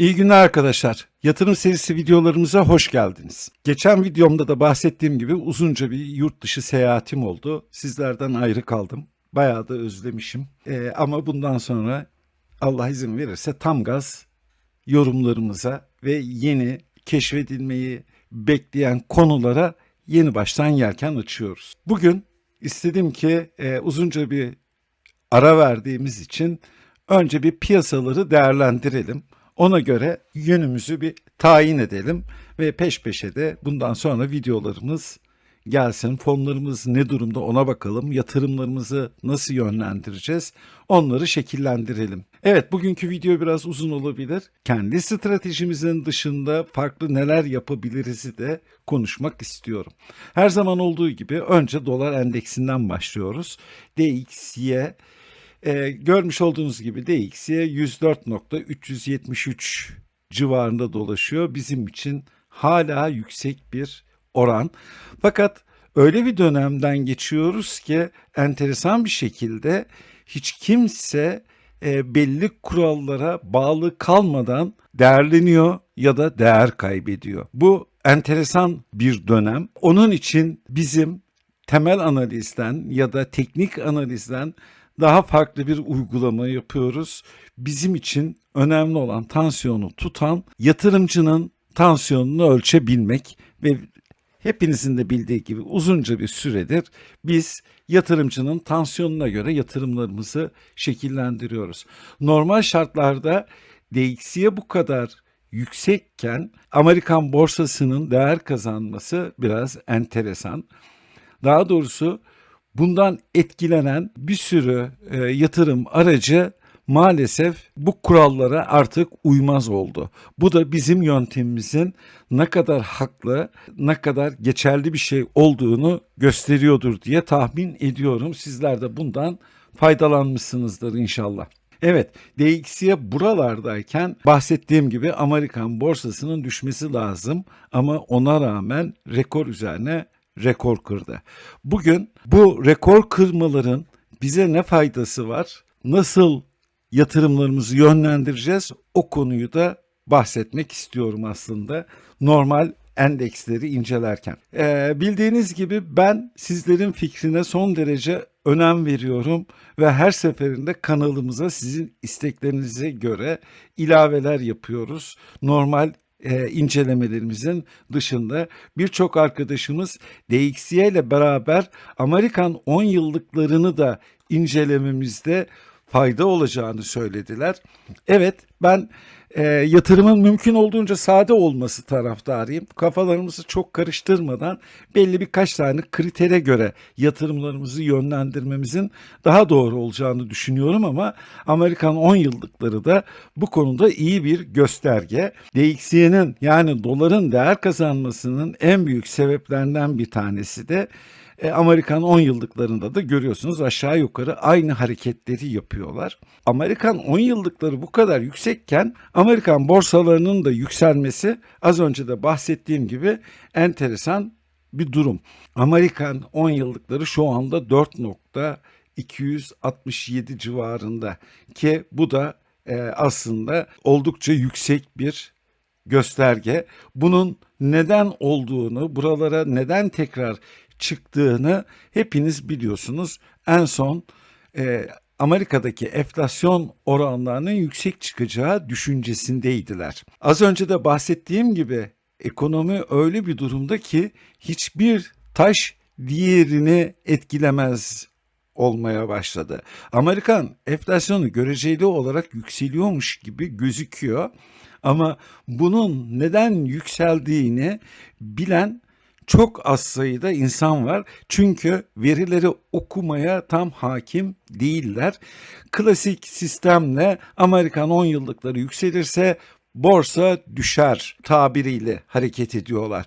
İyi günler arkadaşlar. Yatırım serisi videolarımıza hoş geldiniz. Geçen videomda da bahsettiğim gibi uzunca bir yurt dışı seyahatim oldu. Sizlerden ayrı kaldım. Bayağı da özlemişim. Ee, ama bundan sonra Allah izin verirse tam gaz yorumlarımıza ve yeni keşfedilmeyi bekleyen konulara yeni baştan yelken açıyoruz. Bugün istedim ki e, uzunca bir ara verdiğimiz için önce bir piyasaları değerlendirelim. Ona göre yönümüzü bir tayin edelim ve peş peşe de bundan sonra videolarımız gelsin. Fonlarımız ne durumda ona bakalım. Yatırımlarımızı nasıl yönlendireceğiz? Onları şekillendirelim. Evet bugünkü video biraz uzun olabilir. Kendi stratejimizin dışında farklı neler yapabiliriz de konuşmak istiyorum. Her zaman olduğu gibi önce dolar endeksinden başlıyoruz. DXY ee, görmüş olduğunuz gibi DXY 104.373 civarında dolaşıyor. Bizim için hala yüksek bir oran. Fakat öyle bir dönemden geçiyoruz ki enteresan bir şekilde hiç kimse e, belli kurallara bağlı kalmadan değerleniyor ya da değer kaybediyor. Bu enteresan bir dönem. Onun için bizim temel analizden ya da teknik analizden daha farklı bir uygulama yapıyoruz. Bizim için önemli olan tansiyonu tutan yatırımcının tansiyonunu ölçebilmek ve hepinizin de bildiği gibi uzunca bir süredir biz yatırımcının tansiyonuna göre yatırımlarımızı şekillendiriyoruz. Normal şartlarda DXY bu kadar yüksekken Amerikan borsasının değer kazanması biraz enteresan. Daha doğrusu bundan etkilenen bir sürü e, yatırım aracı maalesef bu kurallara artık uymaz oldu. Bu da bizim yöntemimizin ne kadar haklı, ne kadar geçerli bir şey olduğunu gösteriyordur diye tahmin ediyorum. Sizler de bundan faydalanmışsınızdır inşallah. Evet, DXY buralardayken bahsettiğim gibi Amerikan borsasının düşmesi lazım ama ona rağmen rekor üzerine rekor kırdı. Bugün bu rekor kırmaların bize ne faydası var? Nasıl yatırımlarımızı yönlendireceğiz? O konuyu da bahsetmek istiyorum aslında. Normal endeksleri incelerken. Ee, bildiğiniz gibi ben sizlerin fikrine son derece önem veriyorum ve her seferinde kanalımıza sizin isteklerinize göre ilaveler yapıyoruz. Normal e, incelemelerimizin dışında birçok arkadaşımız DXY ile beraber Amerikan 10 yıllıklarını da incelememizde fayda olacağını söylediler. Evet ben e, yatırımın mümkün olduğunca sade olması taraftarıyım. Kafalarımızı çok karıştırmadan belli birkaç tane kritere göre yatırımlarımızı yönlendirmemizin daha doğru olacağını düşünüyorum ama Amerikan 10 yıllıkları da bu konuda iyi bir gösterge. DXY'nin yani doların değer kazanmasının en büyük sebeplerinden bir tanesi de e, Amerikan 10 yıllıklarında da görüyorsunuz aşağı yukarı aynı hareketleri yapıyorlar. Amerikan 10 yıllıkları bu kadar yüksekken Amerikan borsalarının da yükselmesi az önce de bahsettiğim gibi enteresan bir durum. Amerikan 10 yıllıkları şu anda 4.267 civarında ki bu da e, aslında oldukça yüksek bir gösterge. Bunun neden olduğunu, buralara neden tekrar çıktığını hepiniz biliyorsunuz. En son e, Amerika'daki enflasyon oranlarının yüksek çıkacağı düşüncesindeydiler. Az önce de bahsettiğim gibi ekonomi öyle bir durumda ki hiçbir taş diğerini etkilemez olmaya başladı. Amerikan enflasyonu göreceli olarak yükseliyormuş gibi gözüküyor ama bunun neden yükseldiğini bilen çok az sayıda insan var. Çünkü verileri okumaya tam hakim değiller. Klasik sistemle Amerikan 10 yıllıkları yükselirse borsa düşer tabiriyle hareket ediyorlar.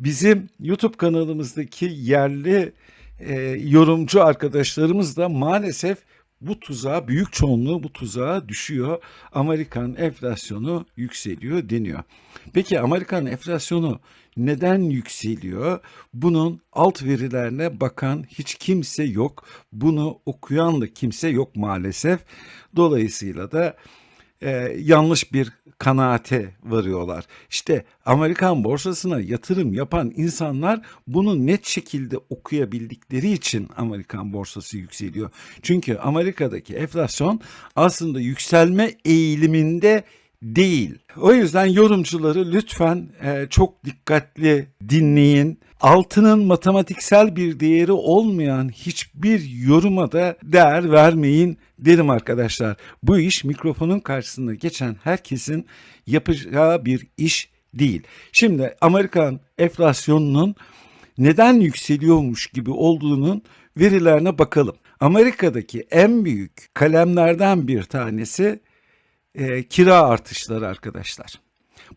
Bizim YouTube kanalımızdaki yerli e, yorumcu arkadaşlarımız da maalesef bu tuzağa büyük çoğunluğu bu tuzağa düşüyor. Amerikan enflasyonu yükseliyor deniyor. Peki Amerikan enflasyonu neden yükseliyor? Bunun alt verilerine bakan hiç kimse yok. Bunu okuyan da kimse yok maalesef. Dolayısıyla da e, yanlış bir kanaate varıyorlar. İşte Amerikan borsasına yatırım yapan insanlar bunu net şekilde okuyabildikleri için Amerikan borsası yükseliyor. Çünkü Amerika'daki enflasyon aslında yükselme eğiliminde değil. O yüzden yorumcuları lütfen e, çok dikkatli dinleyin. Altının matematiksel bir değeri olmayan hiçbir yoruma da değer vermeyin derim arkadaşlar. Bu iş mikrofonun karşısında geçen herkesin yapacağı bir iş değil. Şimdi Amerikan enflasyonunun neden yükseliyormuş gibi olduğunun verilerine bakalım. Amerika'daki en büyük kalemlerden bir tanesi e, kira artışları arkadaşlar.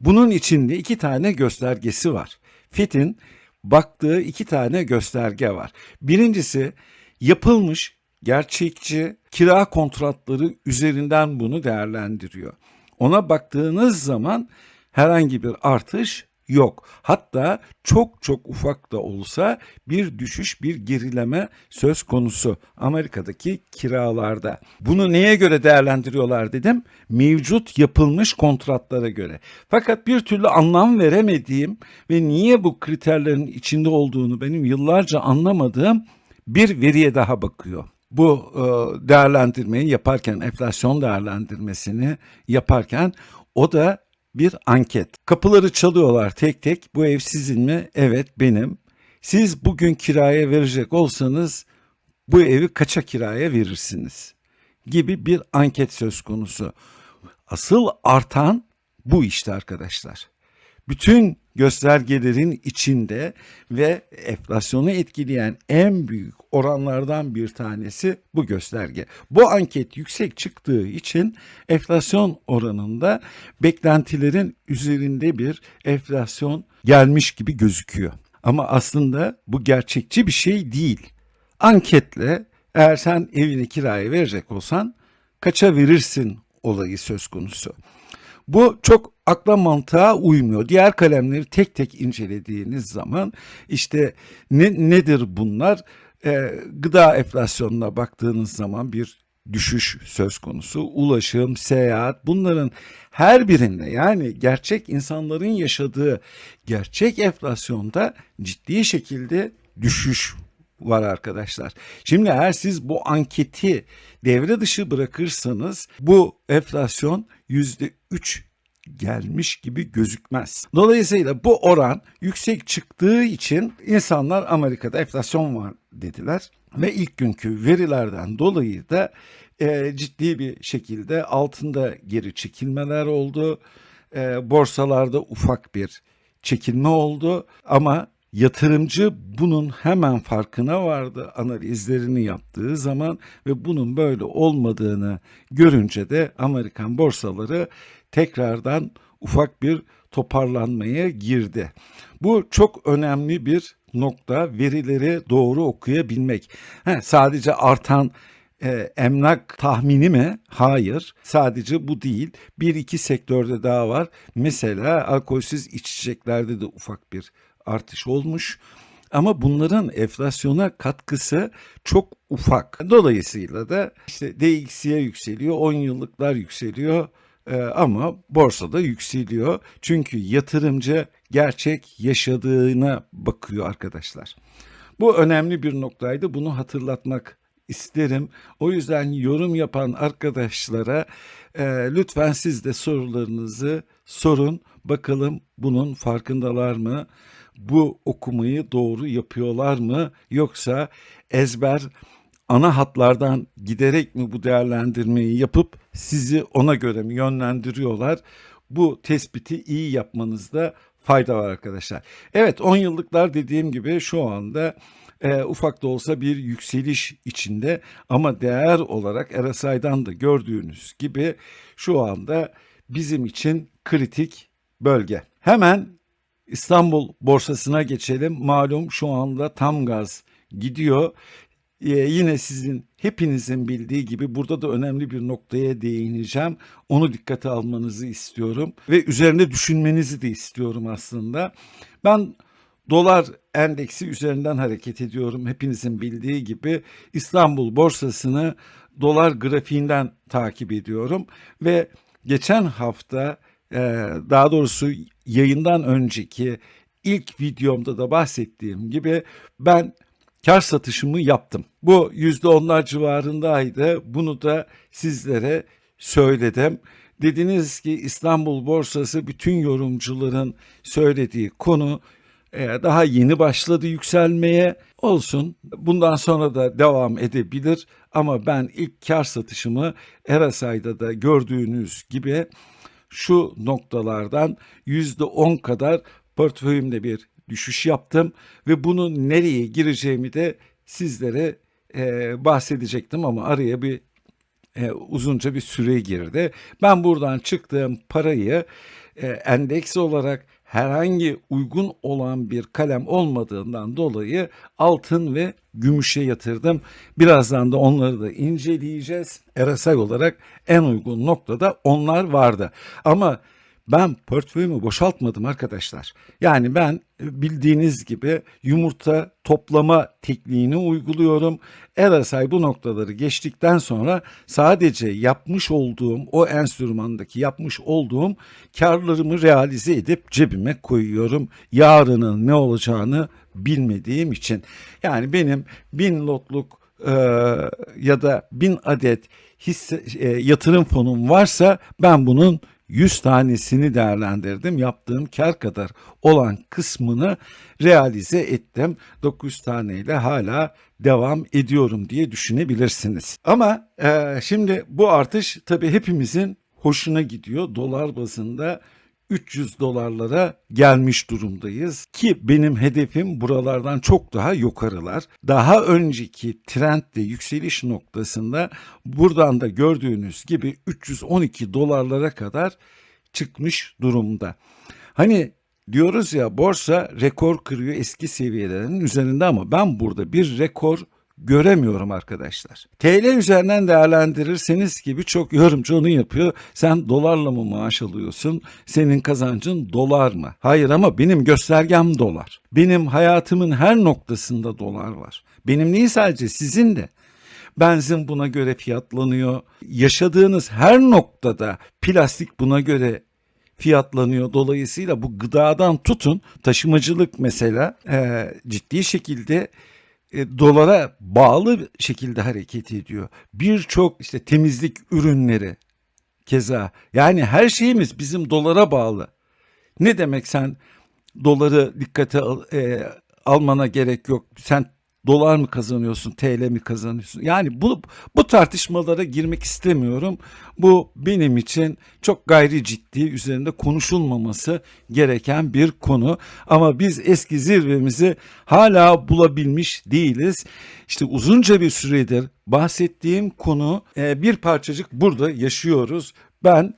Bunun içinde iki tane göstergesi var. FIT'in baktığı iki tane gösterge var. Birincisi yapılmış gerçekçi kira kontratları üzerinden bunu değerlendiriyor. Ona baktığınız zaman herhangi bir artış yok. Hatta çok çok ufak da olsa bir düşüş, bir gerileme söz konusu Amerika'daki kiralarda. Bunu neye göre değerlendiriyorlar dedim? Mevcut yapılmış kontratlara göre. Fakat bir türlü anlam veremediğim ve niye bu kriterlerin içinde olduğunu benim yıllarca anlamadığım bir veriye daha bakıyor bu e, değerlendirmeyi yaparken enflasyon değerlendirmesini yaparken o da bir anket. Kapıları çalıyorlar tek tek. Bu ev sizin mi? Evet benim. Siz bugün kiraya verecek olsanız bu evi kaça kiraya verirsiniz? Gibi bir anket söz konusu. Asıl artan bu işte arkadaşlar. Bütün göstergelerin içinde ve enflasyonu etkileyen en büyük oranlardan bir tanesi bu gösterge. Bu anket yüksek çıktığı için enflasyon oranında beklentilerin üzerinde bir enflasyon gelmiş gibi gözüküyor. Ama aslında bu gerçekçi bir şey değil. Anketle eğer sen evini kiraya verecek olsan kaça verirsin olayı söz konusu. Bu çok akla mantığa uymuyor. Diğer kalemleri tek tek incelediğiniz zaman işte ne, nedir bunlar? Ee, gıda enflasyonuna baktığınız zaman bir düşüş söz konusu. Ulaşım, seyahat bunların her birinde yani gerçek insanların yaşadığı gerçek enflasyonda ciddi şekilde düşüş var arkadaşlar. Şimdi eğer siz bu anketi devre dışı bırakırsanız bu enflasyon yüzde üç gelmiş gibi gözükmez. Dolayısıyla bu oran yüksek çıktığı için insanlar Amerika'da enflasyon var dediler ve ilk günkü verilerden dolayı da e, ciddi bir şekilde altında geri çekilmeler oldu. E, borsalarda ufak bir çekilme oldu ama Yatırımcı bunun hemen farkına vardı analizlerini yaptığı zaman ve bunun böyle olmadığını görünce de Amerikan borsaları tekrardan ufak bir toparlanmaya girdi. Bu çok önemli bir nokta verileri doğru okuyabilmek. He, sadece artan e, emlak tahmini mi? Hayır. Sadece bu değil. Bir iki sektörde daha var. Mesela alkolsüz içeceklerde de ufak bir artış olmuş. Ama bunların enflasyona katkısı çok ufak. Dolayısıyla da işte DXY yükseliyor, 10 yıllıklar yükseliyor ee, ama borsada yükseliyor. Çünkü yatırımcı gerçek yaşadığına bakıyor arkadaşlar. Bu önemli bir noktaydı. Bunu hatırlatmak isterim. O yüzden yorum yapan arkadaşlara e, lütfen siz de sorularınızı sorun. Bakalım bunun farkındalar mı? Bu okumayı doğru yapıyorlar mı? Yoksa ezber ana hatlardan giderek mi bu değerlendirmeyi yapıp sizi ona göre mi yönlendiriyorlar? Bu tespiti iyi yapmanızda fayda var arkadaşlar. Evet 10 yıllıklar dediğim gibi şu anda e, ufak da olsa bir yükseliş içinde ama değer olarak RSI'dan da gördüğünüz gibi şu anda bizim için kritik bölge. Hemen İstanbul borsasına geçelim. Malum şu anda tam gaz gidiyor. Ee, yine sizin hepinizin bildiği gibi burada da önemli bir noktaya değineceğim. Onu dikkate almanızı istiyorum ve üzerine düşünmenizi de istiyorum aslında. Ben dolar endeksi üzerinden hareket ediyorum. Hepinizin bildiği gibi İstanbul borsasını dolar grafiğinden takip ediyorum ve geçen hafta e, daha doğrusu yayından önceki ilk videomda da bahsettiğim gibi ben kar satışımı yaptım. Bu yüzde onlar civarındaydı. Bunu da sizlere söyledim. Dediniz ki İstanbul borsası bütün yorumcuların söylediği konu e, daha yeni başladı yükselmeye. Olsun bundan sonra da devam edebilir ama ben ilk kar satışımı Erasay'da da gördüğünüz gibi şu noktalardan yüzde on kadar portföyümde bir düşüş yaptım ve bunun nereye gireceğimi de sizlere e, bahsedecektim ama araya bir e, uzunca bir süre girdi. Ben buradan çıktığım parayı e, endeks olarak herhangi uygun olan bir kalem olmadığından dolayı altın ve gümüşe yatırdım. Birazdan da onları da inceleyeceğiz. RSI olarak en uygun noktada onlar vardı. Ama ben portföyümü boşaltmadım arkadaşlar. Yani ben bildiğiniz gibi yumurta toplama tekniğini uyguluyorum. RSI bu noktaları geçtikten sonra sadece yapmış olduğum o enstrümandaki yapmış olduğum karlarımı realize edip cebime koyuyorum. Yarının ne olacağını bilmediğim için. Yani benim bin lotluk e, ya da bin adet hisse, e, yatırım fonum varsa ben bunun 100 tanesini değerlendirdim. Yaptığım kar kadar olan kısmını realize ettim. 9 taneyle hala devam ediyorum diye düşünebilirsiniz. Ama e, şimdi bu artış tabii hepimizin hoşuna gidiyor. Dolar bazında 300 dolarlara gelmiş durumdayız ki benim hedefim buralardan çok daha yukarılar. Daha önceki trendde yükseliş noktasında buradan da gördüğünüz gibi 312 dolarlara kadar çıkmış durumda. Hani diyoruz ya borsa rekor kırıyor eski seviyelerin üzerinde ama ben burada bir rekor göremiyorum arkadaşlar. TL üzerinden değerlendirirseniz ki birçok yorumcu onu yapıyor. Sen dolarla mı maaş alıyorsun? Senin kazancın dolar mı? Hayır ama benim göstergem dolar. Benim hayatımın her noktasında dolar var. Benim değil sadece sizin de. Benzin buna göre fiyatlanıyor. Yaşadığınız her noktada plastik buna göre fiyatlanıyor. Dolayısıyla bu gıdadan tutun taşımacılık mesela e, ciddi şekilde e, dolara bağlı şekilde hareket ediyor. Birçok işte temizlik ürünleri keza yani her şeyimiz bizim dolara bağlı. Ne demek sen doları dikkate al, e, almana gerek yok. Sen dolar mı kazanıyorsun, TL mi kazanıyorsun? Yani bu bu tartışmalara girmek istemiyorum. Bu benim için çok gayri ciddi üzerinde konuşulmaması gereken bir konu. Ama biz eski zirvemizi hala bulabilmiş değiliz. İşte uzunca bir süredir bahsettiğim konu e, bir parçacık burada yaşıyoruz. Ben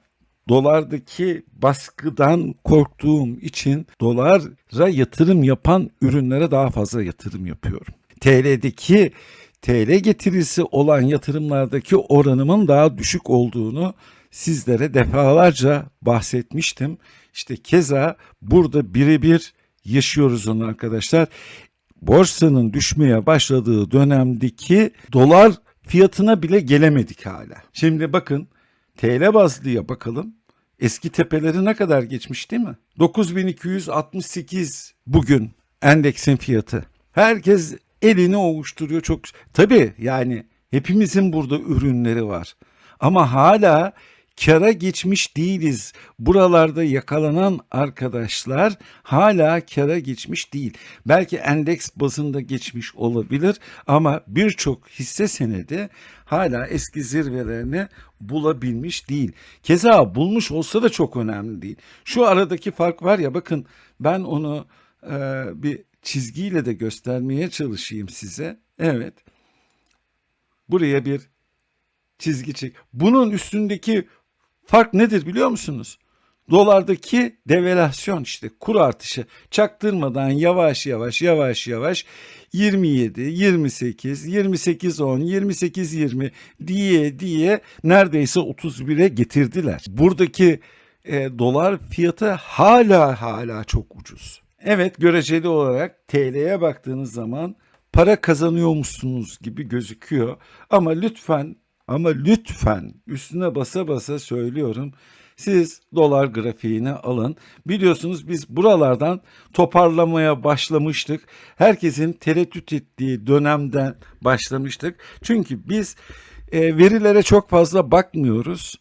dolardaki baskıdan korktuğum için dolara yatırım yapan ürünlere daha fazla yatırım yapıyorum. TL'deki TL getirisi olan yatırımlardaki oranımın daha düşük olduğunu sizlere defalarca bahsetmiştim. İşte keza burada birebir yaşıyoruz onu arkadaşlar. Borsanın düşmeye başladığı dönemdeki dolar fiyatına bile gelemedik hala. Şimdi bakın TL bazlıya bakalım. Eski tepeleri ne kadar geçmiş değil mi? 9268 bugün endeksin fiyatı. Herkes elini ovuşturuyor çok. Tabii yani hepimizin burada ürünleri var. Ama hala kara geçmiş değiliz. Buralarda yakalanan arkadaşlar hala kara geçmiş değil. Belki endeks bazında geçmiş olabilir ama birçok hisse senedi hala eski zirvelerini bulabilmiş değil. Keza bulmuş olsa da çok önemli değil. Şu aradaki fark var ya bakın ben onu e, bir çizgiyle de göstermeye çalışayım size. Evet. Buraya bir çizgi çek. Bunun üstündeki fark nedir biliyor musunuz? Dolardaki devalüasyon işte kur artışı çaktırmadan yavaş yavaş yavaş yavaş 27, 28, 28 10, 28 20 diye diye neredeyse 31'e getirdiler. Buradaki e, dolar fiyatı hala hala çok ucuz. Evet göreceli olarak TL'ye baktığınız zaman para kazanıyormuşsunuz gibi gözüküyor. Ama lütfen Ama lütfen üstüne basa basa söylüyorum. Siz dolar grafiğini alın. Biliyorsunuz biz buralardan toparlamaya başlamıştık. Herkesin tereddüt ettiği dönemden başlamıştık. Çünkü biz e, verilere çok fazla bakmıyoruz.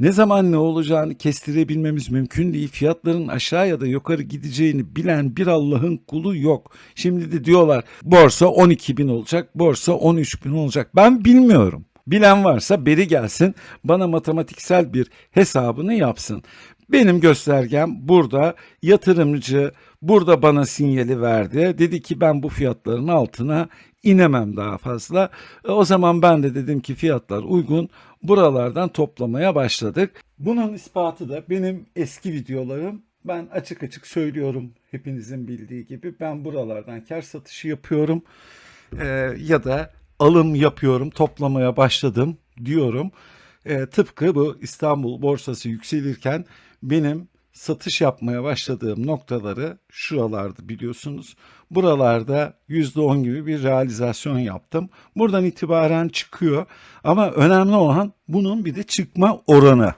Ne zaman ne olacağını kestirebilmemiz mümkün değil. Fiyatların aşağı ya da yukarı gideceğini bilen bir Allah'ın kulu yok. Şimdi de diyorlar borsa 12 bin olacak, borsa 13 bin olacak. Ben bilmiyorum. Bilen varsa beri gelsin bana matematiksel bir hesabını yapsın. Benim göstergem burada yatırımcı burada bana sinyali verdi. Dedi ki ben bu fiyatların altına inemem daha fazla. E, o zaman ben de dedim ki fiyatlar uygun. Buralardan toplamaya başladık. Bunun ispatı da benim eski videolarım. Ben açık açık söylüyorum hepinizin bildiği gibi ben buralardan kar satışı yapıyorum. E, ya da alım yapıyorum, toplamaya başladım diyorum. E, tıpkı bu İstanbul borsası yükselirken benim satış yapmaya başladığım noktaları şuralardı biliyorsunuz. Buralarda %10 gibi bir realizasyon yaptım. Buradan itibaren çıkıyor ama önemli olan bunun bir de çıkma oranı.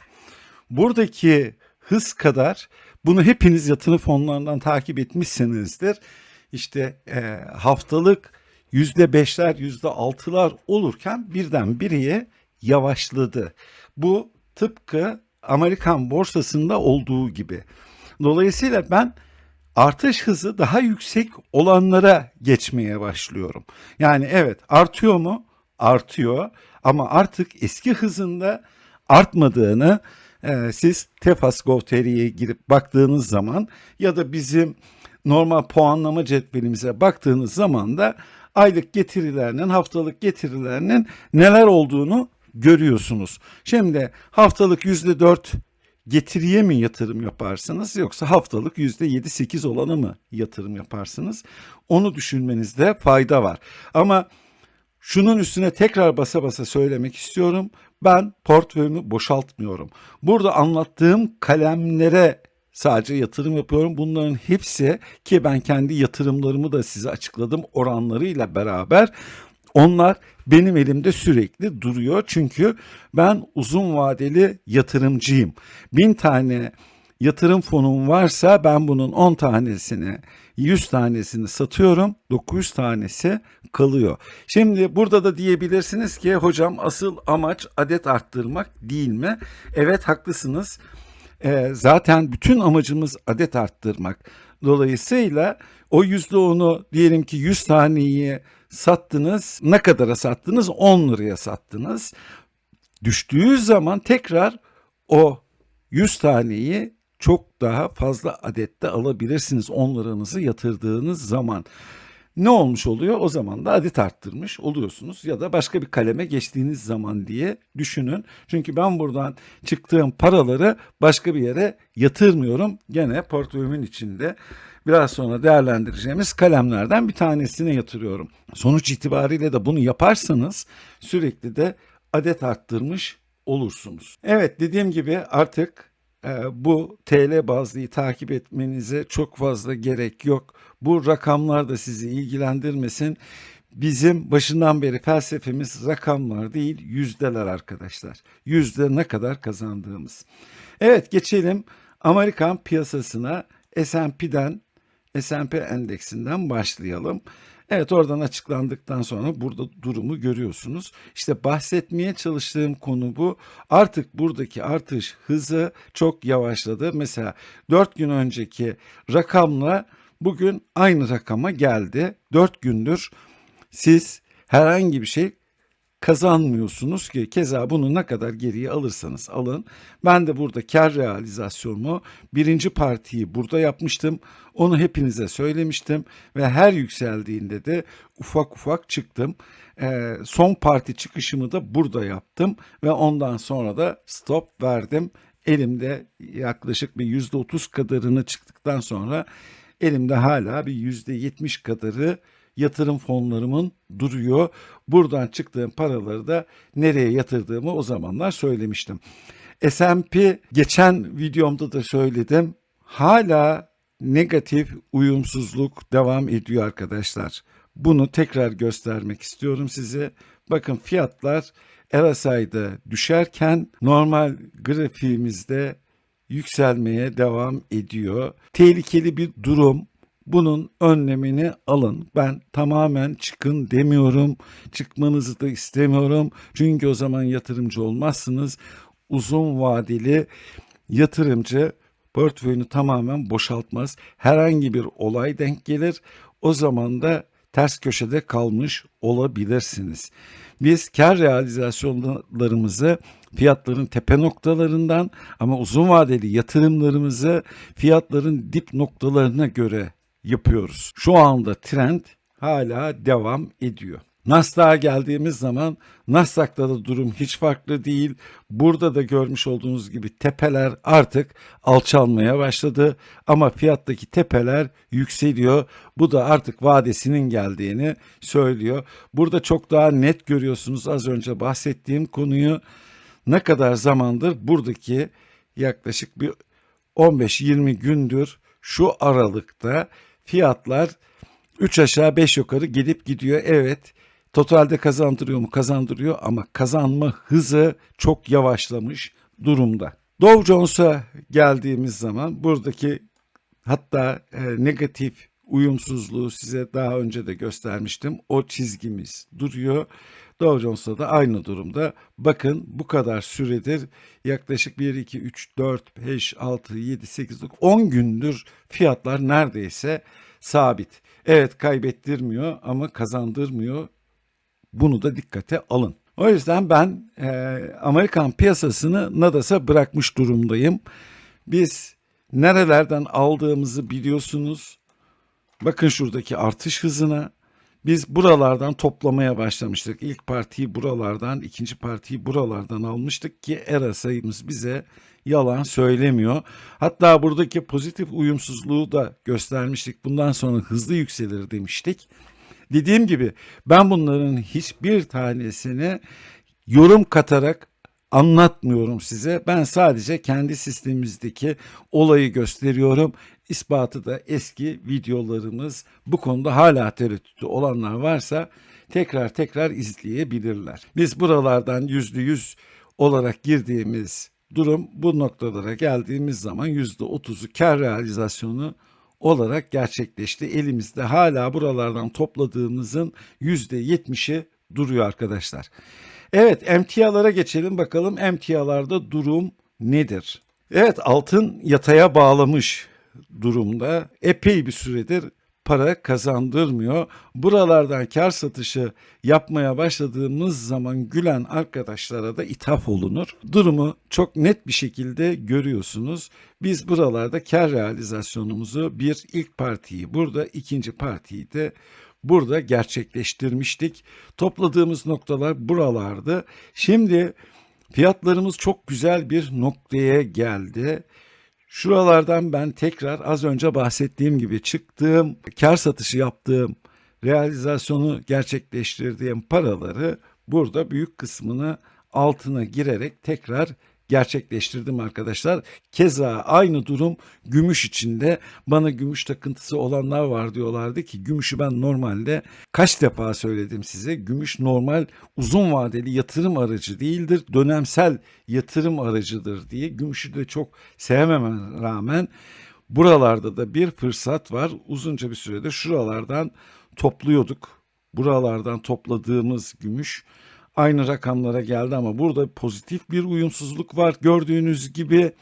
Buradaki hız kadar bunu hepiniz yatırım fonlarından takip etmişsinizdir. İşte e, haftalık yüzde beşler, yüzde altılar olurken birden biriye yavaşladı. Bu tıpkı Amerikan borsasında olduğu gibi. Dolayısıyla ben artış hızı daha yüksek olanlara geçmeye başlıyorum. Yani evet artıyor mu? Artıyor ama artık eski hızında artmadığını e, siz Tefas Gov.tr'ye girip baktığınız zaman ya da bizim normal puanlama cetvelimize baktığınız zaman da aylık getirilerinin, haftalık getirilerinin neler olduğunu görüyorsunuz. Şimdi haftalık yüzde dört getiriye mi yatırım yaparsınız yoksa haftalık yüzde yedi sekiz olanı mı yatırım yaparsınız? Onu düşünmenizde fayda var. Ama şunun üstüne tekrar basa basa söylemek istiyorum. Ben portföyümü boşaltmıyorum. Burada anlattığım kalemlere sadece yatırım yapıyorum. Bunların hepsi ki ben kendi yatırımlarımı da size açıkladım oranlarıyla beraber. Onlar benim elimde sürekli duruyor çünkü ben uzun vadeli yatırımcıyım. Bin tane yatırım fonum varsa ben bunun 10 tanesini 100 tanesini satıyorum 900 tanesi kalıyor. Şimdi burada da diyebilirsiniz ki hocam asıl amaç adet arttırmak değil mi? Evet haklısınız. Ee, zaten bütün amacımız adet arttırmak. Dolayısıyla o yüzde onu diyelim ki 100 taneyi sattınız. Ne kadara sattınız? 10 liraya sattınız. Düştüğü zaman tekrar o 100 taneyi çok daha fazla adette alabilirsiniz 10 liranızı yatırdığınız zaman. Ne olmuş oluyor? O zaman da adet arttırmış oluyorsunuz ya da başka bir kaleme geçtiğiniz zaman diye düşünün. Çünkü ben buradan çıktığım paraları başka bir yere yatırmıyorum. Gene portföyümün içinde biraz sonra değerlendireceğimiz kalemlerden bir tanesine yatırıyorum. Sonuç itibariyle de bunu yaparsanız sürekli de adet arttırmış olursunuz. Evet dediğim gibi artık bu TL bazlıyı takip etmenize çok fazla gerek yok. Bu rakamlar da sizi ilgilendirmesin. Bizim başından beri felsefemiz rakamlar değil yüzdeler arkadaşlar. Yüzde ne kadar kazandığımız. Evet geçelim Amerikan piyasasına S&P'den S&P endeksinden başlayalım. Evet oradan açıklandıktan sonra burada durumu görüyorsunuz. İşte bahsetmeye çalıştığım konu bu. Artık buradaki artış hızı çok yavaşladı. Mesela 4 gün önceki rakamla bugün aynı rakama geldi. 4 gündür siz herhangi bir şey kazanmıyorsunuz ki keza bunu ne kadar geriye alırsanız alın. Ben de burada kar realizasyonumu birinci partiyi burada yapmıştım. Onu hepinize söylemiştim ve her yükseldiğinde de ufak ufak çıktım. Ee, son parti çıkışımı da burada yaptım ve ondan sonra da stop verdim. Elimde yaklaşık bir yüzde otuz kadarını çıktıktan sonra elimde hala bir yüzde yetmiş kadarı yatırım fonlarımın duruyor. Buradan çıktığım paraları da nereye yatırdığımı o zamanlar söylemiştim. S&P geçen videomda da söyledim. Hala negatif uyumsuzluk devam ediyor arkadaşlar. Bunu tekrar göstermek istiyorum size. Bakın fiyatlar RSI'da düşerken normal grafiğimizde yükselmeye devam ediyor. Tehlikeli bir durum. Bunun önlemini alın. Ben tamamen çıkın demiyorum. Çıkmanızı da istemiyorum. Çünkü o zaman yatırımcı olmazsınız. Uzun vadeli yatırımcı portföyünü tamamen boşaltmaz. Herhangi bir olay denk gelir. O zaman da ters köşede kalmış olabilirsiniz. Biz kar realizasyonlarımızı fiyatların tepe noktalarından ama uzun vadeli yatırımlarımızı fiyatların dip noktalarına göre yapıyoruz. Şu anda trend hala devam ediyor. Nasdaq'a geldiğimiz zaman Nasdaq'ta da durum hiç farklı değil. Burada da görmüş olduğunuz gibi tepeler artık alçalmaya başladı ama fiyattaki tepeler yükseliyor. Bu da artık vadesinin geldiğini söylüyor. Burada çok daha net görüyorsunuz az önce bahsettiğim konuyu. Ne kadar zamandır buradaki yaklaşık bir 15-20 gündür şu aralıkta fiyatlar 3 aşağı 5 yukarı gelip gidiyor. Evet totalde kazandırıyor mu? Kazandırıyor ama kazanma hızı çok yavaşlamış durumda. Dow Jones'a geldiğimiz zaman buradaki hatta e, negatif uyumsuzluğu size daha önce de göstermiştim. O çizgimiz duruyor. Dow Jones'ta da aynı durumda. Bakın bu kadar süredir yaklaşık 1, 2, 3, 4, 5, 6, 7, 8, 9, 10 gündür fiyatlar neredeyse sabit. Evet kaybettirmiyor ama kazandırmıyor. Bunu da dikkate alın. O yüzden ben e, Amerikan piyasasını Nadas'a bırakmış durumdayım. Biz nerelerden aldığımızı biliyorsunuz. Bakın şuradaki artış hızına. Biz buralardan toplamaya başlamıştık. İlk partiyi buralardan, ikinci partiyi buralardan almıştık ki ERA sayımız bize yalan söylemiyor. Hatta buradaki pozitif uyumsuzluğu da göstermiştik. Bundan sonra hızlı yükselir demiştik. Dediğim gibi ben bunların hiçbir tanesini yorum katarak anlatmıyorum size. Ben sadece kendi sistemimizdeki olayı gösteriyorum. İspatı da eski videolarımız bu konuda hala tereddütü olanlar varsa tekrar tekrar izleyebilirler. Biz buralardan yüzde yüz olarak girdiğimiz durum bu noktalara geldiğimiz zaman yüzde otuzu kar realizasyonu olarak gerçekleşti. Elimizde hala buralardan topladığımızın yüzde yetmişi duruyor arkadaşlar. Evet emtialara geçelim bakalım emtialarda durum nedir? Evet altın yataya bağlamış durumda. Epey bir süredir para kazandırmıyor. Buralardan kar satışı yapmaya başladığımız zaman gülen arkadaşlara da ithaf olunur. Durumu çok net bir şekilde görüyorsunuz. Biz buralarda kar realizasyonumuzu bir ilk partiyi burada ikinci partiyi de burada gerçekleştirmiştik. Topladığımız noktalar buralardı. Şimdi fiyatlarımız çok güzel bir noktaya geldi. Şuralardan ben tekrar az önce bahsettiğim gibi çıktığım, kar satışı yaptığım, realizasyonu gerçekleştirdiğim paraları burada büyük kısmını altına girerek tekrar gerçekleştirdim arkadaşlar. Keza aynı durum gümüş içinde. Bana gümüş takıntısı olanlar var diyorlardı ki gümüşü ben normalde kaç defa söyledim size. Gümüş normal uzun vadeli yatırım aracı değildir. Dönemsel yatırım aracıdır diye. Gümüşü de çok sevmeme rağmen buralarda da bir fırsat var. Uzunca bir sürede şuralardan topluyorduk. Buralardan topladığımız gümüş aynı rakamlara geldi ama burada pozitif bir uyumsuzluk var. Gördüğünüz gibi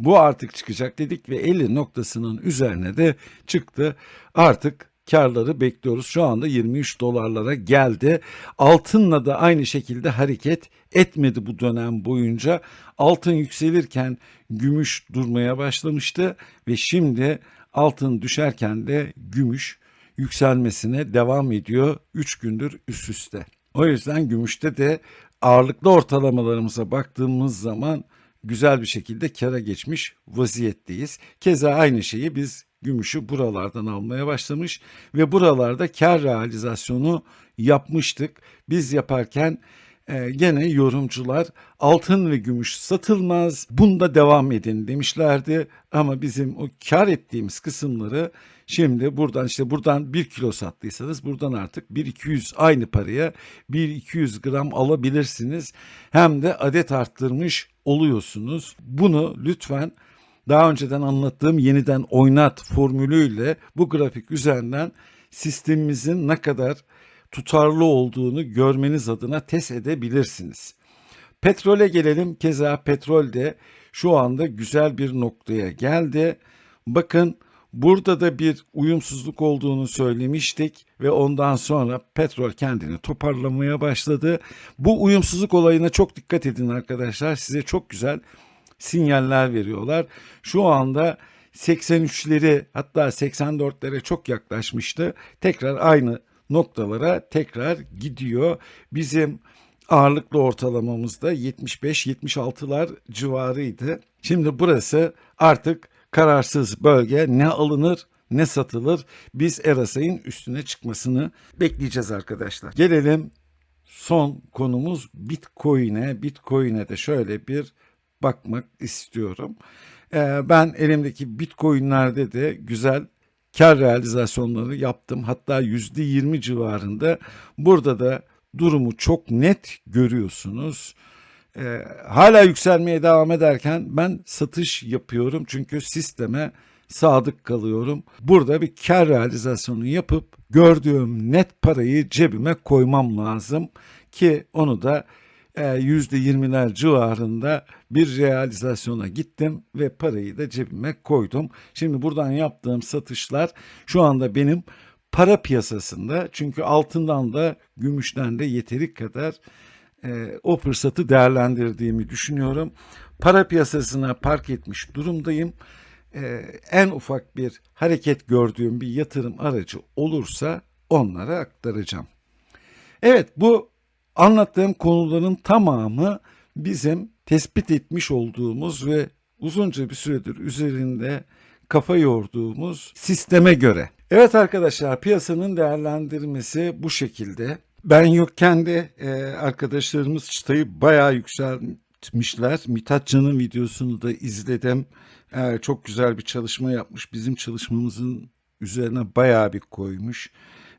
bu artık çıkacak dedik ve 50 noktasının üzerine de çıktı. Artık karları bekliyoruz. Şu anda 23 dolarlara geldi. Altınla da aynı şekilde hareket etmedi bu dönem boyunca. Altın yükselirken gümüş durmaya başlamıştı ve şimdi altın düşerken de gümüş yükselmesine devam ediyor 3 gündür üst üste. O yüzden gümüşte de ağırlıklı ortalamalarımıza baktığımız zaman güzel bir şekilde kara geçmiş vaziyetteyiz. Keza aynı şeyi biz gümüşü buralardan almaya başlamış ve buralarda kar realizasyonu yapmıştık. Biz yaparken Ee, gene yorumcular altın ve gümüş satılmaz bunda devam edin demişlerdi. Ama bizim o kar ettiğimiz kısımları şimdi buradan işte buradan 1 kilo sattıysanız buradan artık 1-200 aynı paraya 1-200 gram alabilirsiniz. Hem de adet arttırmış oluyorsunuz. Bunu lütfen daha önceden anlattığım yeniden oynat formülüyle bu grafik üzerinden sistemimizin ne kadar tutarlı olduğunu görmeniz adına test edebilirsiniz. Petrole gelelim. Keza petrol de şu anda güzel bir noktaya geldi. Bakın burada da bir uyumsuzluk olduğunu söylemiştik ve ondan sonra petrol kendini toparlamaya başladı. Bu uyumsuzluk olayına çok dikkat edin arkadaşlar. Size çok güzel sinyaller veriyorlar. Şu anda 83'leri hatta 84'lere çok yaklaşmıştı. Tekrar aynı noktalara tekrar gidiyor. Bizim ağırlıklı ortalamamızda 75-76'lar civarıydı. Şimdi burası artık kararsız bölge ne alınır ne satılır. Biz Erasay'ın üstüne çıkmasını bekleyeceğiz arkadaşlar. Gelelim son konumuz Bitcoin'e. Bitcoin'e de şöyle bir bakmak istiyorum. Ee, ben elimdeki Bitcoin'lerde de güzel kar realizasyonları yaptım. Hatta %20 civarında. Burada da durumu çok net görüyorsunuz. Ee, hala yükselmeye devam ederken ben satış yapıyorum çünkü sisteme sadık kalıyorum. Burada bir kar realizasyonu yapıp gördüğüm net parayı cebime koymam lazım ki onu da %20'ler civarında bir realizasyona gittim ve parayı da cebime koydum. Şimdi buradan yaptığım satışlar şu anda benim para piyasasında çünkü altından da gümüşten de yeteri kadar e, o fırsatı değerlendirdiğimi düşünüyorum. Para piyasasına park etmiş durumdayım. E, en ufak bir hareket gördüğüm bir yatırım aracı olursa onlara aktaracağım. Evet bu Anlattığım konuların tamamı bizim tespit etmiş olduğumuz ve uzunca bir süredir üzerinde kafa yorduğumuz sisteme göre. Evet arkadaşlar piyasanın değerlendirmesi bu şekilde. Ben yokken de e, arkadaşlarımız çıtayı bayağı yükseltmişler. Mithat Can'ın videosunu da izledim. E, çok güzel bir çalışma yapmış. Bizim çalışmamızın üzerine bayağı bir koymuş.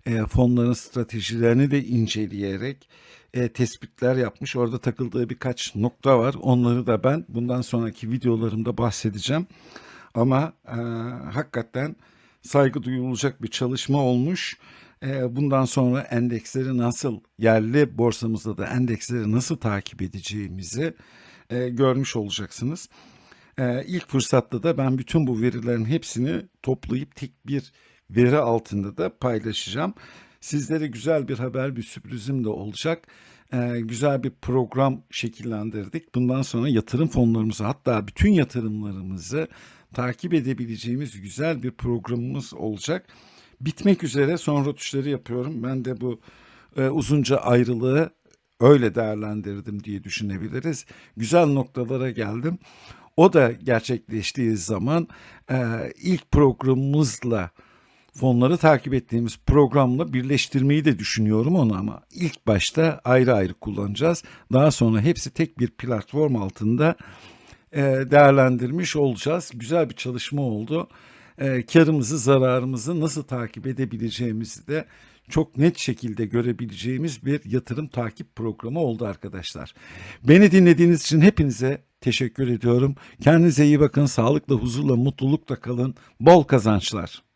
E, fonların stratejilerini de inceleyerek e, tespitler yapmış. Orada takıldığı birkaç nokta var. Onları da ben bundan sonraki videolarımda bahsedeceğim. Ama e, hakikaten saygı duyulacak bir çalışma olmuş. E, bundan sonra endeksleri nasıl yerli borsamızda da endeksleri nasıl takip edeceğimizi e, görmüş olacaksınız. E, ilk fırsatta da ben bütün bu verilerin hepsini toplayıp tek bir veri altında da paylaşacağım. Sizlere güzel bir haber, bir sürprizim de olacak. Ee, güzel bir program şekillendirdik. Bundan sonra yatırım fonlarımızı hatta bütün yatırımlarımızı takip edebileceğimiz güzel bir programımız olacak. Bitmek üzere son rötuşları yapıyorum. Ben de bu e, uzunca ayrılığı öyle değerlendirdim diye düşünebiliriz. Güzel noktalara geldim. O da gerçekleştiği zaman e, ilk programımızla fonları takip ettiğimiz programla birleştirmeyi de düşünüyorum onu ama ilk başta ayrı ayrı kullanacağız. Daha sonra hepsi tek bir platform altında e, değerlendirmiş olacağız. Güzel bir çalışma oldu. E, karımızı, zararımızı nasıl takip edebileceğimizi de çok net şekilde görebileceğimiz bir yatırım takip programı oldu arkadaşlar. Beni dinlediğiniz için hepinize teşekkür ediyorum. Kendinize iyi bakın, sağlıkla, huzurla, mutlulukla kalın. Bol kazançlar.